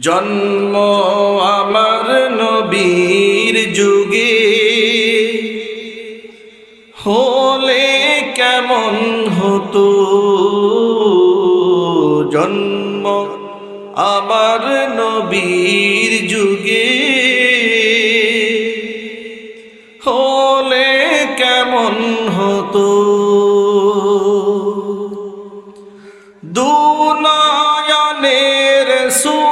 জন্ম আমার নবীর যুগে। হলে কেমন হতো? জন্ম আমার নবীর যুগে। হলে কেমন হতো? দুনয়নের সুল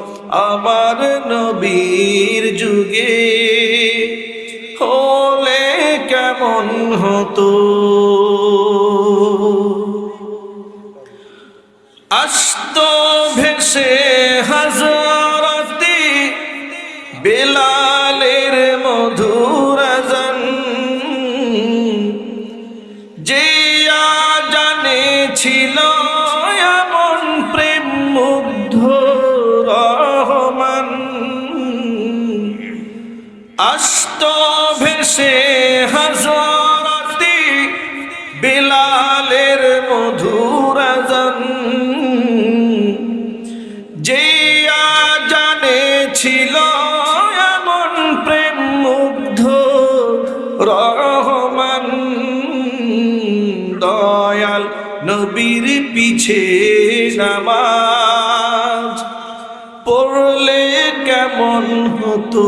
আমার নবীর যুগে হলে কেমন হতো? আস্ত ভেসে হাজারতি আস্ত ভেসে হাজারতি বেলালের মধুর যে জানে ছিল এমন প্রেম মুগ্ধ রহমান। দয়াল নবীর পিছে নামাজ পড়লে কেমন হতো?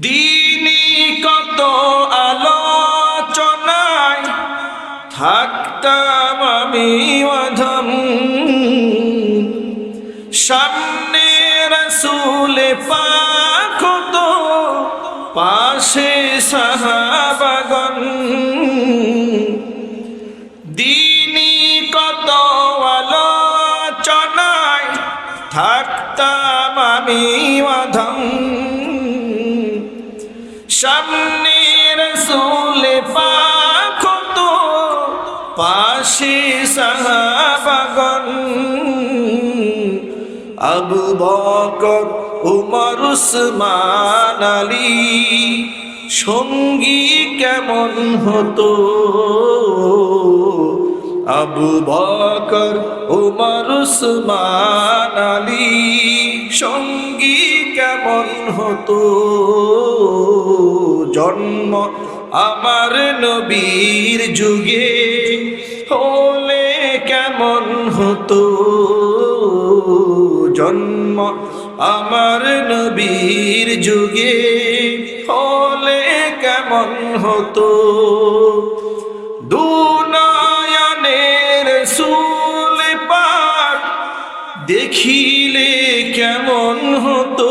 দিনী কত আলোচনায় থাকতাম আমি অধম। সামনে রসুলে পাখ তো পাশে সাহাবাগন দিনী কত আলোচনায় থাকতাম আমি অধম। সামনে রসুলে পাখ তো পাশে সাহাবাগন আবু বকর, উমর, উসমান, আলী, সঙ্গী কেমন হতো? আবু বকর, উমর, উসমান, আলী, সঙ্গী কেমন হতো? জন্ম আমার নবীর যুগে হলে কেমন হতো? জন্ম আমার নবীর যুগে হলে কেমন হতো? দুনয়নের সুল পাক দেখিলে কেমন হতো?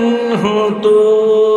عنه طول